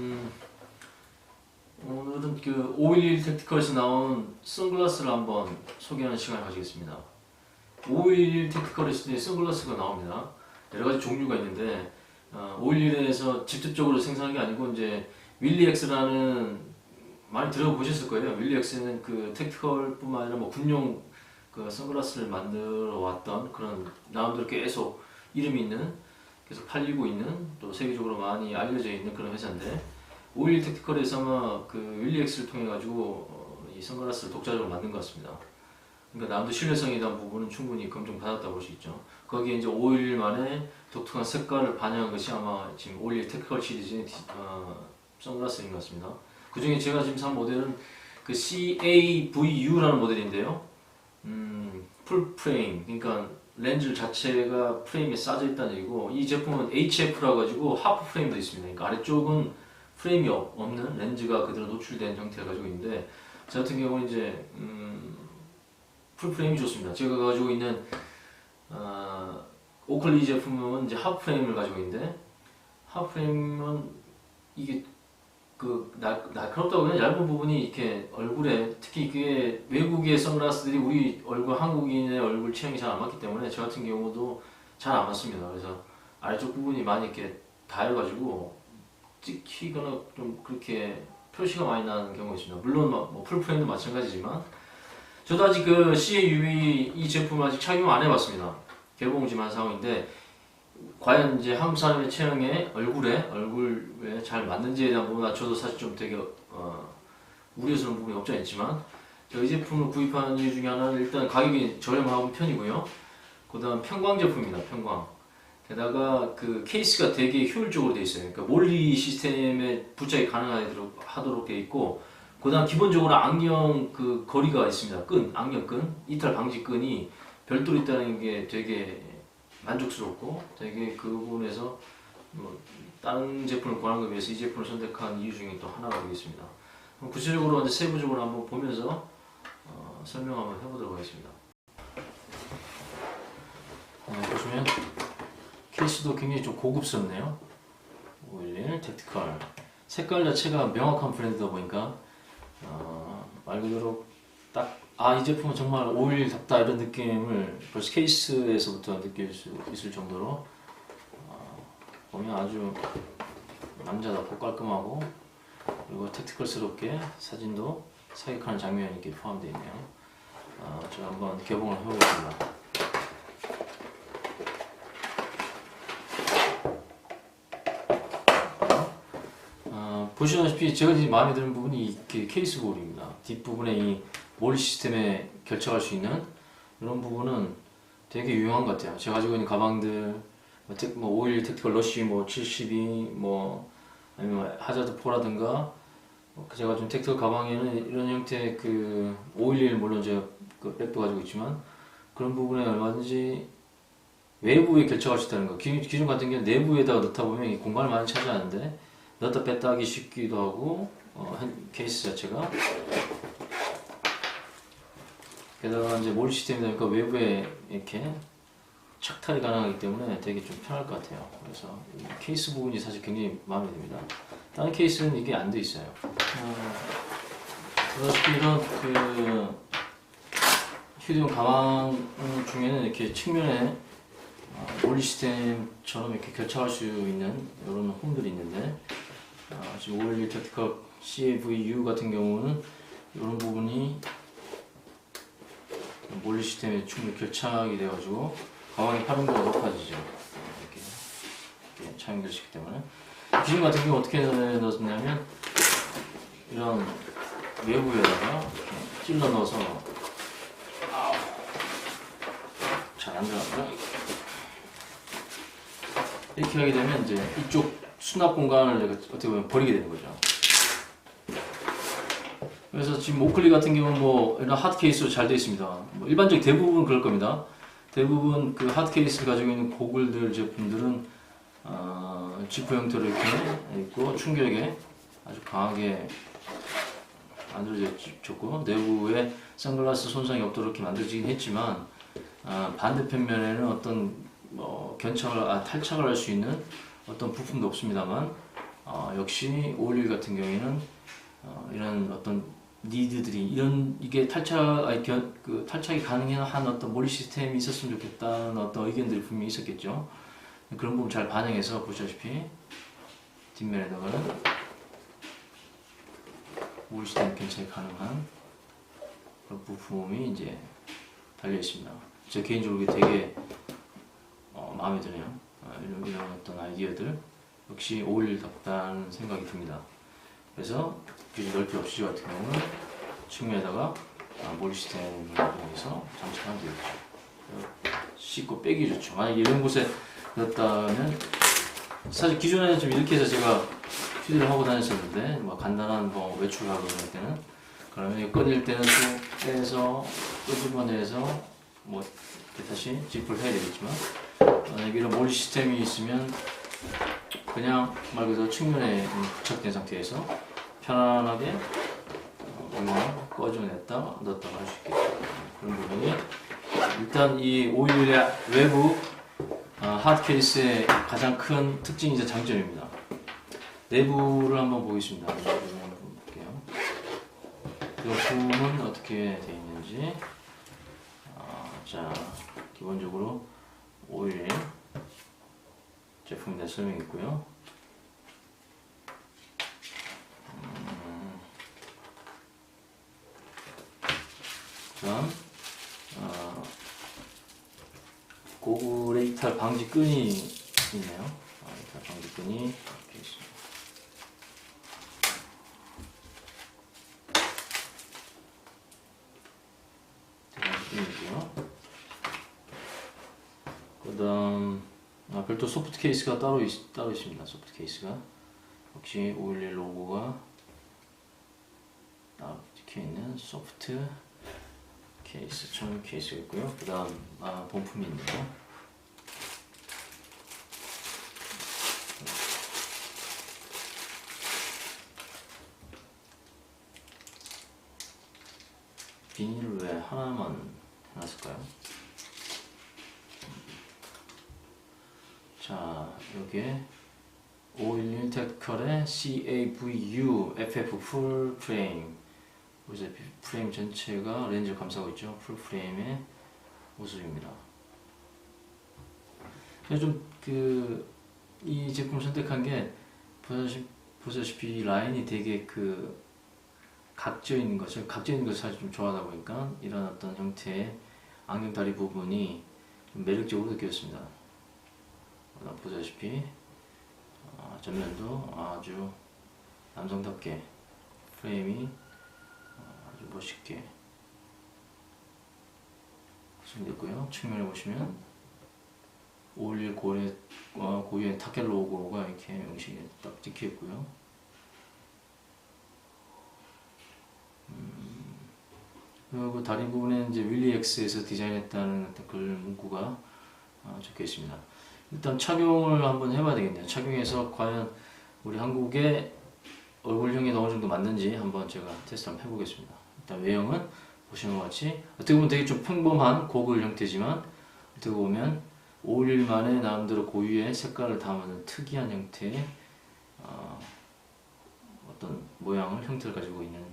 음, 오늘은 그 511 택티컬에서 나온 선글라스를 한번 소개하는 시간을 가지겠습니다. 511 택티컬에서 선글라스가 나옵니다. 여러 가지 종류가 있는데 어, 511에서 직접적으로 생산한 게 아니고 이제 윌리엑스라는 많이 들어보셨을 거예요. 윌리엑스는 그 택티컬뿐만 아니라 뭐 군용 그 선글라스를 만들어 왔던 그런 나름대로 계속 이름이 있는 계속 팔리고 있는 또 세계적으로 많이 알려져 있는 그런 회사인데 오일 택티컬에서 아마 그 윌리엑스를 통해 가지고 어, 이 선글라스를 독자적으로 만든 것 같습니다. 그러니까 남도 신뢰성에 대한 부분은 충분히 검증받았다고 볼 수 있죠. 거기에 이제 5일만에 독특한 색깔을 반영한 것이 아마 지금 5일 택티컬 시리즈의 디- 어, 선글라스인 것 같습니다. 그 중에 제가 지금 산 모델은 그 CAVU라는 모델인데요. 음, 풀 프레임, 그러니까 렌즈 자체가 프레임에 싸져 있다는 얘기고 이 제품은 HF라 가지고 하프 프레임도 있습니다. 그러니까 아래쪽은 프레임이 없- 없는 렌즈가 그대로 노출된 형태를 가지고 있는데 저 같은 경우는 이제 음, 풀 프레임이 좋습니다. 제가 가지고 있는 어, 오클리 제품은 이제 하프 프레임을 가지고 있는데 하프 프레임은 이게 그 날, 날카롭다고 그냥 얇은 부분이 이렇게 얼굴에 특히 그게 외국의 선글라스들이 우리 얼굴 한국인의 얼굴 취향이 잘 안 맞기 때문에 저 같은 경우도 잘 안 맞습니다. 그래서 아래쪽 부분이 많이 이렇게 닿여가지고 찍히거나 좀 그렇게 표시가 많이 나는 경우가 있습니다. 물론 뭐, 뭐 풀프레임도 마찬가지지만 저도 아직 그 CAUV 이 제품을 아직 착용 안 해봤습니다. 개봉 한 상황인데 과연 이제 한국 사람의 체형에 얼굴에 얼굴에 잘 맞는지에 대한 부분 저도 사실 좀 되게 어, 우려스러운 부분이 없지 않 있지만 저이 제품을 구입하는 이유 중에 하나는 일단 가격이 저렴한 편이고요. 그 다음 편광 제품입니다. 편광. 게다가 그 케이스가 되게 효율적으로 돼 있어요. 그러니까 몰리 시스템에 부착이 가능하도록 하도록 돼 있고, 그 다음 기본적으로 안경 그 거리가 있습니다. 끈, 안경 끈, 이탈 방지 끈이 별도로 있다는 게 되게 만족스럽고, 되게 그 부분에서 뭐 다른 제품을 구하는 것에 비해서 이 제품을 선택한 이유 중에 또 하나가 되겠습니다. 구체적으로 이제 세부적으로 한번 보면서 어, 설명 한번 해보도록 하겠습니다. 어, 보시면 케이스도 굉장히 좀 고급스럽네요. 511 택티컬 색깔 자체가 명확한 브랜드다 보니까 어, 말 그대로 딱 아 이 제품은 정말 511답다 이런 느낌을 벌써 케이스에서부터 느낄 수 있을 정도로 어, 보면 아주 남자답고 깔끔하고 그리고 택티컬스럽게 사진도 사격하는 장면이 이렇게 포함되어 있네요. 어, 제가 한번 개봉을 해보겠습니다. 어, 보시다시피 제가 이제 마음에 드는 부분이 이 게- 케이스 볼입니다. 뒷부분에 이 몰 시스템에 결착할 수 있는 이런 부분은 되게 유용한 것 같아요. 제가 가지고 있는 가방들 뭐, 택, 뭐 오일 택티컬 러쉬 뭐 72, 뭐 아니면 하자드 4라든가 뭐 제가 좀 택티컬 가방에는 이런 형태의 그 511 물론 제가 그 백도 가지고 있지만 그런 부분에 얼마든지 외부에 결착할 수 있다는 거. 기, 기존 같은 경우는 내부에다가 넣다 보면 이 공간을 많이 차지하는데 넣었다 뺐다 하기 쉽기도 하고 어, 한 케이스 자체가 게다가 이제 몰 시스템이다 보니까 외부에 이렇게 착탈이 가능하기 때문에 되게 좀 편할 것 같아요. 그래서 이 케이스 부분이 사실 굉장히 마음에 듭니다. 다른 케이스는 이게 안 돼 있어요. 어, 그렇게 이런 그 휴대용 가방 중에는 이렇게 측면에 어, 몰리 시스템처럼 이렇게 결착할 수 있는 이런 홈들이 있는데 어, 지금 511 택티컬 CAVU 같은 경우는 이런 부분이 몰리 시스템에 충분히 결착이 돼가지고 가방의 활용도가 높아지죠. 이렇게, 이렇게 있기 때문에 기존 같은 경우 어떻게 넣었냐면 이런 외부에다가 찔러 넣어서 잘 안 들어가고요. 이렇게 하게 되면 이제 이쪽 수납 공간을 어떻게 보면 버리게 되는 거죠. 그래서 지금 오클리 같은 경우는 뭐 이런 하드 케이스로 잘 되어 있습니다. 뭐 일반적인 대부분 그럴 겁니다. 대부분 그 하드 케이스를 가지고 있는 고글들 제품들은 어, 지프 형태로 이렇게 있고 충격에 아주 강하게 만들어졌고 내부에 선글라스 손상이 없도록 이렇게 만들어지긴 했지만 아, 반대편 면에는 어떤 뭐 견착을 아, 탈착을 할 수 있는 어떤 부품도 없습니다만 어, 역시 511 같은 경우에는 어, 이런 어떤 니드들이 이런 이게 탈착 그 탈착이 가능한 어떤 몰리 시스템이 있었으면 좋겠다는 어떤 의견들이 분명히 있었겠죠. 그런 부분 잘 반영해서 보시다시피 뒷면에다가는 몰리 시스템 견착이 가능한 그런 부품이 이제 달려 있습니다. 저 개인적으로 되게 어, 마음에 드네요. 어, 이런, 이런 어떤 아이디어들 역시 511답다는 생각이 듭니다. 그래서 길이 넓이 없이 저 같은 경우는 측면에다가 아, 몰 시스템을 이용해서 장착하면 되겠죠. 씻고 빼기 좋죠. 만약 이런 곳에 넣었다면 사실 기존에는 좀 이렇게 해서 제가 휴대를 하고 다녔었는데 뭐 간단한 뭐 외출하고 이럴 때는 그러면 꺼낼 때는 또 빼서 끄집어내서 뭐 다시 지프를 해야 되겠지만 만약 이런 몰 시스템이 있으면 그냥 말 그대로 측면에 부착된 상태에서 편안하게 어, 이거 꺼져냈다 넣었다가 할 수 있겠죠. 그런 부분이 일단 이 오일의 외부 어, 하드 케이스의 가장 큰 특징이자 장점입니다. 내부를 한번 보겠습니다. 볼게요. 부품은 어떻게 되어 있는지 어, 자 기본적으로 오일 제품에 대한 설명이 있고요. 음, 어, 고글의 이탈 방지 끈이 있네요. 아, 이탈 방지 끈이 이렇게 있습니다. 끈이고요. 그다음 아, 별도 소프트 케이스가 따로 있, 따로 있습니다. 소프트 케이스가 역시 511 로고가 딱 찍혀 있는 소프트 케이스, 천 케이스가 있고요. 그 다음 아, 본품이 있네요. 비닐을 왜 하나만 해놨을까요? 자, 여기에 511 CAVU FF 풀 프레임 그래서 프레임 전체가 렌즈 감싸고 있죠. 풀 프레임의 모습입니다. 좀그 이 제품 선택한 게 보다시피, 보다시피 라인이 되게 그 각져 있는 것을 각져 있는 것을 사실 좀 좋아하다 보니까 이런 어떤 형태의 안경 다리 부분이 좀 매력적으로 느껴졌습니다. 어, 보다시피 어, 전면도 아주 남성답게 프레임이 어, 아주 멋있게 구성됐고요. 측면에 보시면 511 고유의, 어, 고유의 타켈 로고가 이렇게 명식이 딱 찍혀 있고요. 음, 그리고 다리 부분에 이제 윌리엑스에서 디자인했다는 어떤 글 문구가 어, 적혀 있습니다. 일단 착용을 한번 해봐야 되겠네요. 착용해서 과연 우리 한국의 얼굴형이 어느 정도 맞는지 한번 제가 테스트 한번 해보겠습니다. 일단 외형은 보시는 것 같이 어떻게 보면 되게 좀 평범한 고글 형태지만 어떻게 보면 511만의 나름대로 고유의 색깔을 담은 특이한 형태의 어, 어떤 모양을 형태를 가지고 있는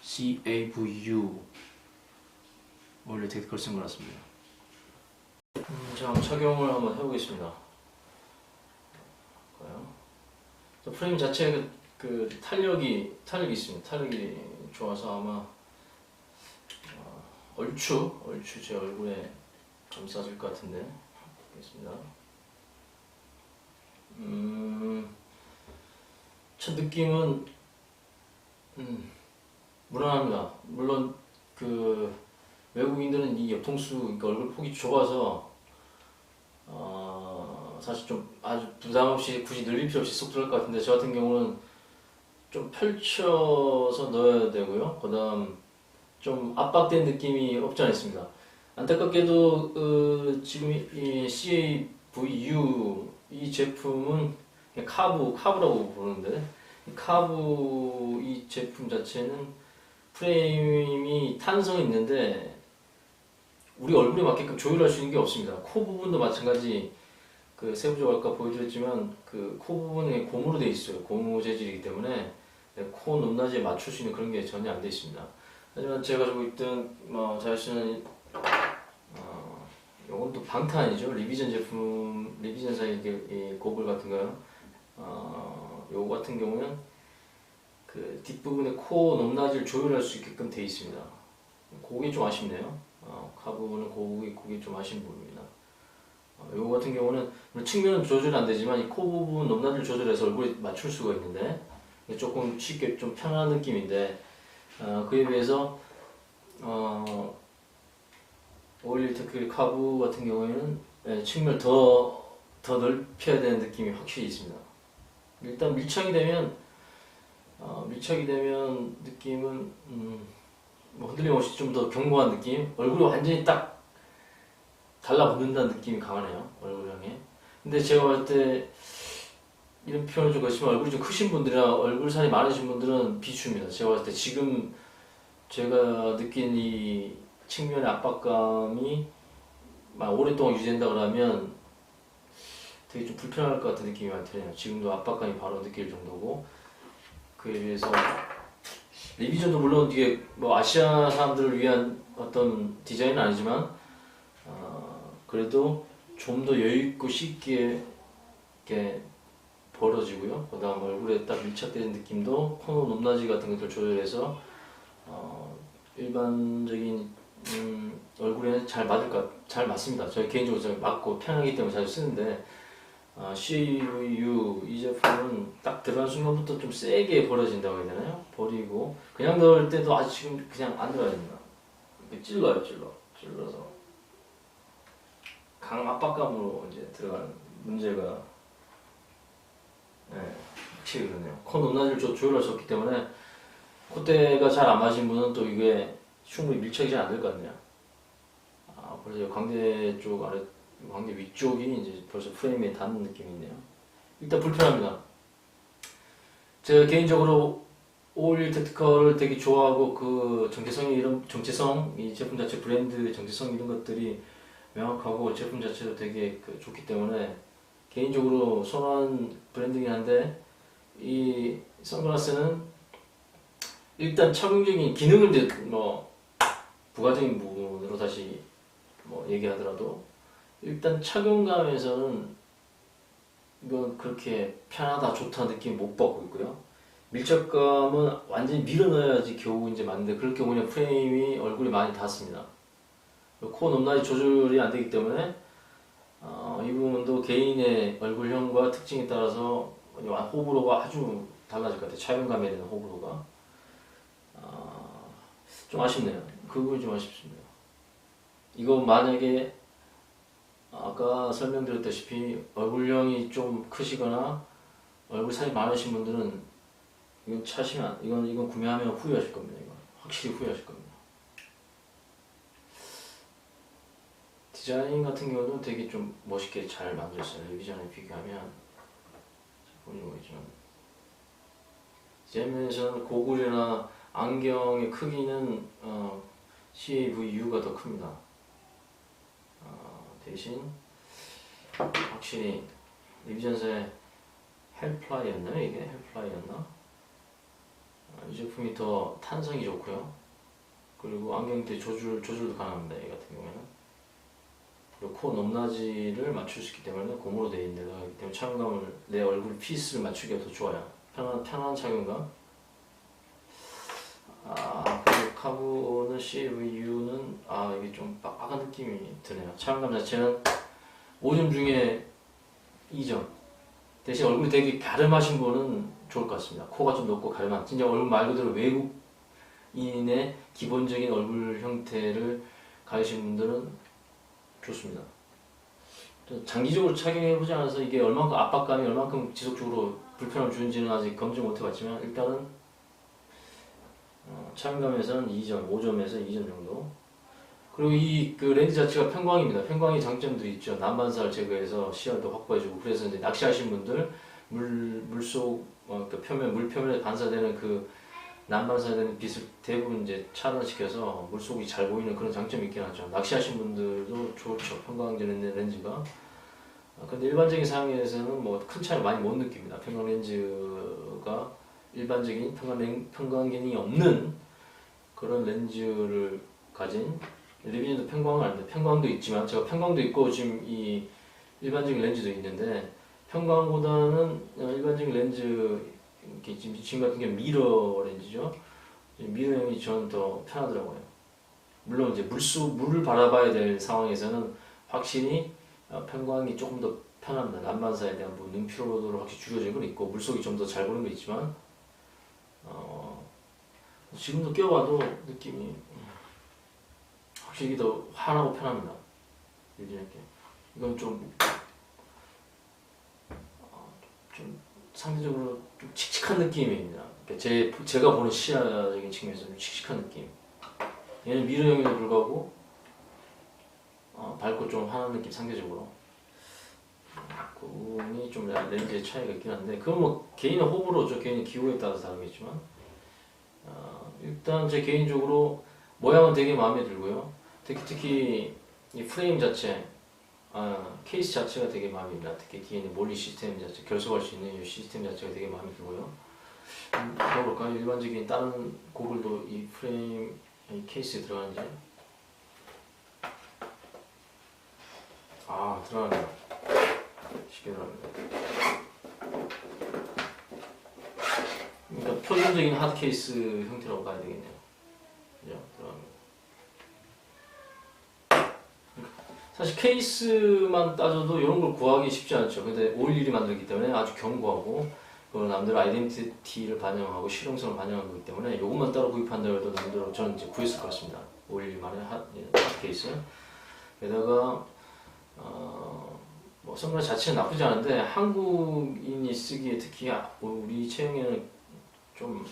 CAVU 원래 테크컬 선글라스입니다. 한번 착용을 한번 해보겠습니다. 프레임 자체 그, 그 탄력이 탄력이 있습니다. 탄력이 좋아서 아마 어, 얼추 얼추 제 얼굴에 감싸질 것 같은데 보겠습니다. 음, 첫 느낌은 음, 무난합니다. 물론 그 외국인들은 이 옆통수 그러니까 얼굴 폭이 좁아서 어, 사실 좀 아주 부담 없이 굳이 늘릴 필요 없이 쏙 들어갈 것 같은데 저 같은 경우는 좀 펼쳐서 넣어야 되고요. 그다음 좀 압박된 느낌이 없지 않아 있습니다. 안타깝게도 그 지금 이 CAVU 이 제품은 카브 카브라고 부르는데 이 카브 이 제품 자체는 프레임이 탄성이 있는데 우리 얼굴에 맞게끔 조율할 수 있는 게 없습니다. 코 부분도 마찬가지 그 세부적 아까 보여드렸지만 그 코 부분이 고무로 돼 있어요. 고무 재질이기 때문에 네, 코 높낮이에 맞출 수 있는 그런 게 전혀 안돼 있습니다. 하지만 제가 가지고 있던 뭐잘 쓰는 어, 요건 또 방탄이죠. 리비전 제품 리비전사의 이게 이 고글 같은 거요. 어, 요거 같은 경우는 그 뒷부분에 코 높낮이를 조율할 수 있게끔 돼 있습니다. 그게 좀 아쉽네요. 어, 카 부분은 그게, 그게 좀 아쉬운 부분입니다. 어, 요거 같은 경우는 측면은 조절이 안 되지만 이 코 부분 높낮이를 조절해서 얼굴에 맞출 수가 있는데 조금 쉽게 좀 편안한 느낌인데 어, 그에 비해서 어, 오일리 테크 카브 같은 경우에는 예, 측면을 더, 더 넓혀야 되는 느낌이 확실히 있습니다. 일단 밀착이 되면 어, 밀착이 되면 느낌은 음, 뭐 흔들림 없이 좀 더 견고한 느낌? 얼굴이 완전히 딱 달라붙는다는 느낌이 강하네요 얼굴형에. 근데 제가 봤을 때 이런 표현을 좀 거치면 얼굴이 좀 크신 분들이나 얼굴 살이 많으신 분들은 비추입니다. 제가 봤을 때 지금 제가 느낀 이 측면의 압박감이 막 오랫동안 유지된다 그러면 되게 좀 불편할 것 같은 느낌이 많이 드네요. 지금도 압박감이 바로 느낄 정도고. 그에 비해서 리비전도 물론 이게 뭐 아시아 사람들을 위한 어떤 디자인은 아니지만 어, 그래도 좀 더 여유 있고 쉽게 이렇게 벌어지고요. 그다음 얼굴에 딱 밀착되는 느낌도 코너 높낮이 같은 것들 조절해서 어, 일반적인 음, 얼굴에 잘 맞을 것, 잘 맞습니다. 저희 개인적으로 잘 맞고 편하기 때문에 자주 쓰는데 아, CVU 이 제품은 딱 들어간 순간부터 좀 세게 벌어진다고 해야 되나요? 버리고 그냥 넣을 때도 아직 지금 그냥 안. 이렇게 찔러요, 찔러. 찔러서 강 압박감으로 이제 들어가는 문제가 네, 확실히 그러네요. 코 높낮이를 조- 없기 때문에 콧대가 잘 안 맞으신 분은 또 이게 충분히 밀착이 잘 안 될 것 같네요. 아, 그래서 광대 쪽 아래 광대 위쪽이 이제 벌써 프레임에 닿는 느낌이 있네요. 일단 불편합니다. 제가 개인적으로 오일 테크컬을 되게 좋아하고 그 정체성이 이런 정체성 이 제품 자체 브랜드 정체성 이런 것들이 명확하고 제품 자체도 되게 그 좋기 때문에 개인적으로 선호하는 브랜드긴 한데 이 선글라스는 일단 착용적인 기능을 뭐 부가적인 부분으로 다시 뭐 얘기하더라도 일단 착용감에서는 이건 그렇게 편하다 좋다 느낌 못 받고 있고요. 밀착감은 완전히 밀어 넣어야지 겨우 이제 맞는데 그렇게 보면 프레임이 얼굴이 많이 닿습니다. 코 높낮이 조절이 안 되기 때문에 어, 이 부분도 개인의 얼굴형과 특징에 따라서 호불호가 아주 달라질 것 같아요. 착용감에 대한 호불호가 어, 좀 아쉽네요. 그 부분이 좀 아쉽습니다. 이거 만약에 아까 설명드렸다시피 얼굴형이 좀 크시거나 얼굴 살이 많으신 분들은 이건 차시면 이건 이건 구매하면 후회하실 겁니다. 이거 확실히 후회하실 겁니다. 디자인 같은 경우는 되게 좀 멋있게 잘 만들었어요. 리비전에 비교하면 보는 거겠지만 디자인면에서는 고글이나 안경의 크기는 어, CAVU가 더 큽니다. 어, 대신 확실히 리비전사의 헬플라이였나요? 이게 헬플라이였나? 어, 이 제품이 더 탄성이 좋고요. 그리고 안경대 조절 조절도 가능합니다. 이 같은 경우에는. 그리고 코 높낮이를 맞출 수 있기 때문에 고무로 되어 있는 있기 때문에 착용감을 내 얼굴 피스를 맞추기가 더 좋아요. 편한 편한 착용감. 아 그리고 카브는 CVU는 아 이게 좀 빡빡한 느낌이 드네요. 착용감 자체는 5점 중에 2점. 대신 얼굴이 되게 가름하신 분은 좋을 것 같습니다. 코가 좀 높고 가름한 진짜 얼굴 말 그대로 외국인의 기본적인 얼굴 형태를 가지신 분들은 좋습니다. 또 장기적으로 착용해보지 않아서 이게 얼만큼 압박감이 얼만큼 지속적으로 불편함을 주는지는 아직 검증 못 해봤지만 일단은 어, 착용감에서는 2점, 5점에서 2점 정도. 그리고 이 그 렌즈 자체가 편광입니다. 편광이 장점도 있죠. 난반사를 제거해서 시야도 확보해주고 그래서 이제 낚시하신 분들 물 물속 어, 그 표면 물 표면에 반사되는 그 난반사되는 빛을 대부분 이제 차단시켜서 물속이 잘 보이는 그런 장점이 있긴 하죠. 낚시하신 분들도 좋죠. 편광되는 렌즈가. 아, 근데 일반적인 사용에서는 뭐 큰 차이 많이 못 느낍니다. 평광 렌즈가 일반적인 평광 렌- 평광기능이 없는 그런 렌즈를 가진 리비전도 평광은 아닌데 평광도 있지만 제가 평광도 있고 지금 이 일반적인 렌즈도 있는데 평광보다는 어, 일반적인 렌즈 지금 지금 같은 게 미러 렌즈죠. 이 미러형이 저는 더 편하더라고요. 물론 이제 물속 물을 바라봐야 될 상황에서는 확실히 어, 평광이 조금 더 편합니다. 난반사에 대한 뭐 눈 피로도를 확실히 줄여진 건 있고 물속이 좀 더 잘 보는 거 있지만 어, 지금도 껴봐도 느낌이 음, 확실히 더 환하고 편합니다. 유진에게 이건 좀, 어, 좀 상대적으로 좀 칙칙한 느낌입니다. 그러니까 제 제가 보는 시야적인 측면에서 좀 칙칙한 느낌. 얘는 미러형에도 불구하고 어, 밝고 좀 환한 느낌 상대적으로. 그분이 좀 렌즈의 차이가 있긴 한데 그건 뭐 개인의 호불호죠. 개인의 기호에 따라서 다르겠지만. 어, 일단 제 개인적으로 모양은 되게 마음에 들고요. 특히 특히 이 프레임 자체 아, 케이스 자체가 되게 마음에 듭니다. 특히 뒤에 있는 몰리 시스템 자체 결속할 수 있는 이 시스템 자체가 되게 마음에 들고요. 음, 봐볼까요? 일반적인 다른 고글도 이 프레임 이 케이스에 들어가는지. 아 들어가네요 들어갑니다. 그러니까 표준적인 하드 케이스 형태라고 봐야 되겠네요. 그죠? 들어갑니다. 사실 케이스만 따져도 이런 걸 구하기 쉽지 않죠. 근데 511이 만들기 때문에 아주 견고하고 그리고 남들 아이덴티티를 반영하고 실용성을 반영한 거기 때문에 이것만 따로 구입한다 해도 남들 저는 이제 구했을 것 같습니다. 511만의 하, 하드 케이스. 게다가 어, 뭐 선글라스 자체는 나쁘지 않은데 한국인이 쓰기에 특히 아- 우리 체형에는 좀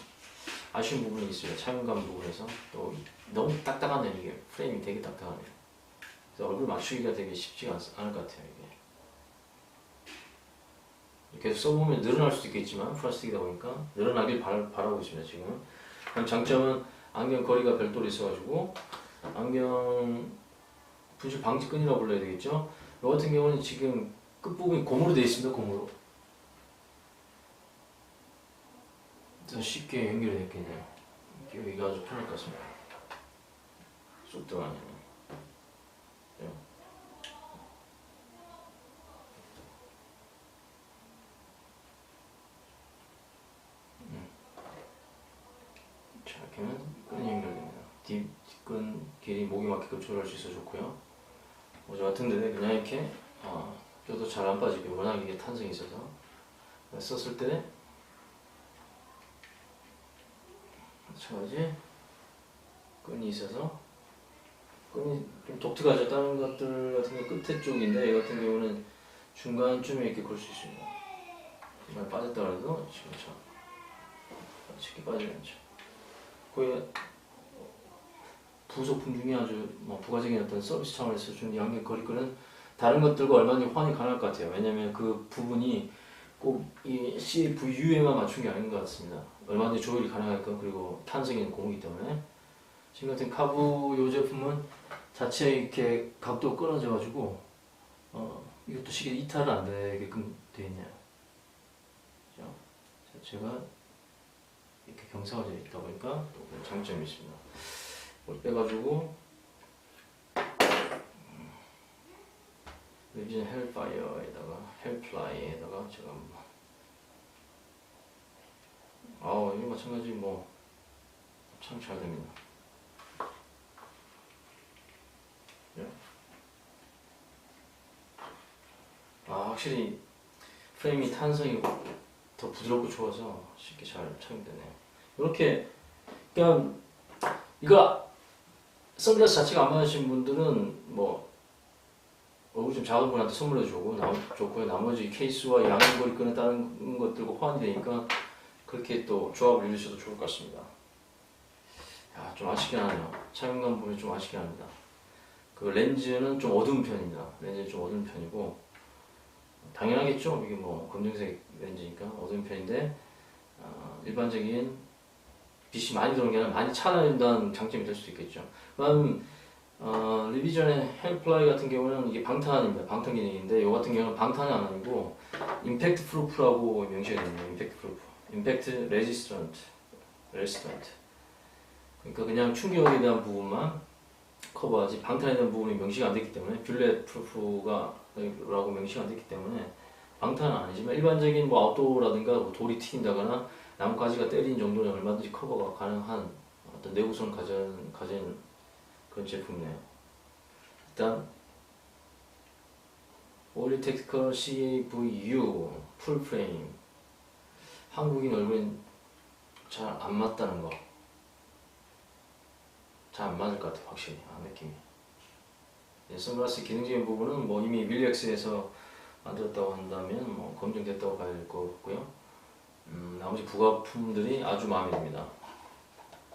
아쉬운 부분이 있어요. 착용감 부분에서 또 너무 딱딱하네요 이게 프레임이 되게 딱딱하네요. 그래서 얼굴 맞추기가 되게 쉽지가 않, 않을 것 같아요 이게. 계속 써보면 늘어날 수도 있겠지만 플라스틱이다 보니까 늘어나길 바, 바라고 있습니다 지금. 그럼 장점은 안경 거리가 별도로 있어가지고 안경 분실 방지끈이라고 불러야 되겠죠. 이 같은 경우는 지금 끝부분이 고무로 되어 있습니다. 고무로. 더 쉽게 연결이 됐겠네요. 여기가 아주 편할 것 같습니다. 쏙 들어가네요. 네. 음. 뒷끈 길이 목이 맞게끔 조절할 수 있어 좋고요. 모자 같은 데 그냥 이렇게 어, 껴도 잘 안 빠지게 워낙 이게 탄성이 있어서. 썼을 때 마찬가지. 끈이 있어서. 끈이 좀 독특하죠 다른 것들 같은 경우 끝에 쪽인데 이 같은 경우는 중간쯤에 이렇게 걸 수 있습니다. 정말 빠졌다 그래도 지금 참 쉽게 빠지지 않죠. 거의 부속품 중에 아주 뭐 부가적인 어떤 서비스 차원에서 준 양의 거리끈은 다른 것들과 얼마든지 호환이 가능할 것 같아요. 왜냐하면 그 부분이 꼭 이 CVU에만 맞춘 게 아닌 것 같습니다. 얼마든지 조율이 가능하니까 그리고 탄성이 공이기 때문에 지금 같은 카부 이 제품은 자체 이렇게 각도 끊어져가지고 어 이것도 시계 이탈은 안 되게끔 되어 있네요. 그죠? 자체가 이렇게 경사가 되어 있다 보니까 또 장점이 있습니다. 뭘 빼가지고 리비전 헬파이어에다가 헬플라이에다가 제가 한번 아우 이거 마찬가지 뭐 참 잘 됩니다. 예. 아 확실히 프레임이 탄성이 더 부드럽고 좋아서 쉽게 잘 착용되네요. 이렇게 그냥 이거 선글라스 자체가 안 맞으신 분들은 뭐 얼굴 좀 작은 분한테 선물해 주고 나 좋고요. 나머지 케이스와 양거리 끈에 다른 것들과 호환이 되니까 그렇게 또 조합을 이루셔도 좋을 것 같습니다. 야, 좀 아쉽긴 하네요. 착용감 보면 좀 아쉽긴 합니다. 그 렌즈는 좀 어두운 편입니다. 렌즈는 좀 어두운 편이고 당연하겠죠. 이게 뭐 검정색 렌즈니까 어두운 편인데 어, 일반적인 빛이 많이 들어오는 게 아니라 많이 차단한다는 장점이 될 수도 있겠죠. 그럼 어, 리비전의 헬플라이 같은 경우는 이게 방탄입니다. 방탄 기능인데 이 같은 경우는 방탄이 아니고 임팩트 프루프라고 명시가 됩니다. 임팩트 프루프. 임팩트 레지스턴트. 레지스턴트. 그러니까 그냥 충격에 대한 부분만 커버하지 방탄에 대한 부분이 명시가 안 됐기 때문에 뷰렛 프루프가 라고 명시가 안 됐기 때문에 방탄은 아니지만 일반적인 뭐 아웃도어라든가 뭐 돌이 튀긴다거나 나뭇가지가 때린 정도는 얼마든지 커버가 가능한 어떤 내구성을 가진, 가진 그런 제품이네요. 일단 올리 텍티컬 CAVU 풀프레임 한국인 얼굴엔 잘 안 맞다는 거. 잘 안 맞을 것 같아요, 확실히. 아, 느낌이. 예, 선글라스 기능적인 부분은 뭐 이미 밀렉스에서 만들었다고 한다면 뭐 검증됐다고 봐야 될 것 같고요. 음, 나머지 부가품들이 아주 마음에 듭니다.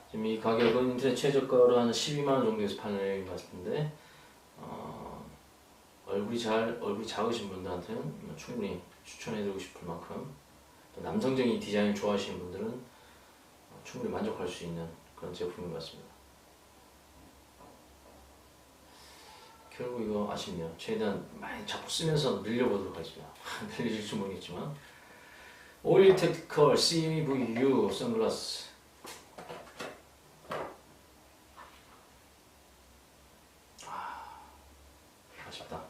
지금 이 가격은 인터넷 최저가로 한 12만 원 정도에서 파는 것 같은데 어, 얼굴이 잘 얼굴이 작으신 분들한테는 뭐 충분히 추천해드리고 싶을 만큼 또 남성적인 디자인을 좋아하시는 분들은 어, 충분히 만족할 수 있는 그런 제품인 것 같습니다. 결국 이거 아쉽네요. 최대한 많이 자꾸 쓰면서 늘려보도록 하겠습니다. 늘려질지 모르겠지만 오일 테크컬 CVU 선글라스 아쉽다.